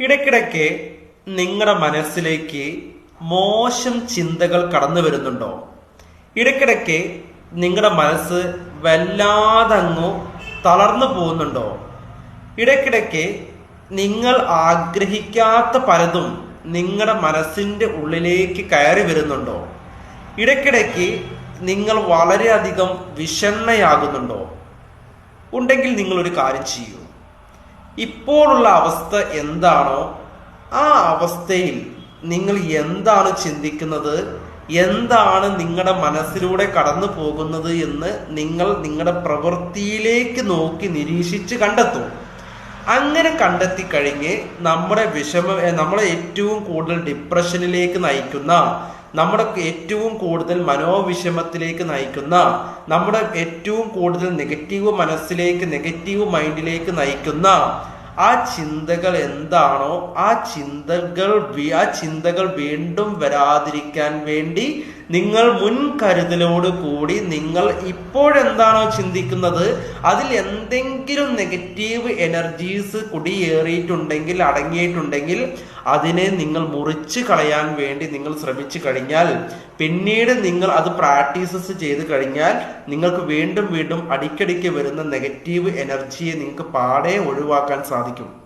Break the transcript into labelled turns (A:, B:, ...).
A: ഇടയ്ക്കിടയ്ക്ക് നിങ്ങളുടെ മനസ്സിലേക്ക് മോശം ചിന്തകൾ കടന്നു വരുന്നുണ്ടോ? ഇടയ്ക്കിടയ്ക്ക് നിങ്ങളുടെ മനസ്സ് വല്ലാതങ്ങു തളർന്നു പോകുന്നുണ്ടോ? ഇടയ്ക്കിടയ്ക്ക് നിങ്ങൾ ആഗ്രഹിക്കാത്ത പലതും നിങ്ങളുടെ മനസ്സിന്റെ ഉള്ളിലേക്ക് കയറി വരുന്നുണ്ടോ? ഇടയ്ക്കിടയ്ക്ക് നിങ്ങൾ വളരെയധികം വിഷണ്ണയാകുന്നുണ്ടോ? ഉണ്ടെങ്കിൽ നിങ്ങളൊരു കാര്യം ചെയ്യൂ. ഇപ്പോഴുള്ള അവസ്ഥ എന്താണോ ആ അവസ്ഥയിൽ നിങ്ങൾ എന്താണ് ചിന്തിക്കുന്നത്? എന്താണ് നിങ്ങളുടെ മനസ്സിലൂടെ കടന്നു പോകുന്നത് എന്ന് നിങ്ങൾ നിങ്ങളുടെ പ്രവൃത്തിയിലേക്ക് നോക്കി നിരീക്ഷിച്ച് കണ്ടെത്തും. അങ്ങനെ കണ്ടെത്തി കഴിഞ്ഞ് നമ്മുടെ വിഷമ നമ്മളെ ഏറ്റവും കൂടുതൽ ഡിപ്രഷനിലേക്ക് നയിക്കുന്ന നമ്മുടെ ഏറ്റവും കൂടുതൽ മനോവിഷമത്തിലേക്ക് നയിക്കുന്ന നമ്മുടെ ഏറ്റവും കൂടുതൽ നെഗറ്റീവ് മനസ്സിലേക്ക് നെഗറ്റീവ് മൈൻഡിലേക്ക് നയിക്കുന്ന ആ ചിന്തകൾ എന്താണോ ആ ചിന്തകൾ ആ ചിന്തകൾ വീണ്ടും വരാതിരിക്കാൻ വേണ്ടി നിങ്ങൾ മുൻകരുതലോട് കൂടി നിങ്ങൾ ഇപ്പോഴെന്താണോ ചിന്തിക്കുന്നത് അതിൽ എന്തെങ്കിലും നെഗറ്റീവ് എനർജീസ് കുടിയേറിയിട്ടുണ്ടെങ്കിൽ അടങ്ങിയിട്ടുണ്ടെങ്കിൽ അതിനെ നിങ്ങൾ മുറിച്ച് കളയാൻ വേണ്ടി നിങ്ങൾ ശ്രമിച്ചു കഴിഞ്ഞാൽ പിന്നീട് നിങ്ങൾ അത് പ്രാക്ടീസസ് ചെയ്ത് കഴിഞ്ഞാൽ നിങ്ങൾക്ക് വീണ്ടും വീണ്ടും അടിക്കടിക്ക് വരുന്ന നെഗറ്റീവ് എനർജിയെ നിങ്ങൾക്ക് പാടെ ഒഴിവാക്കാൻ സാധിക്കും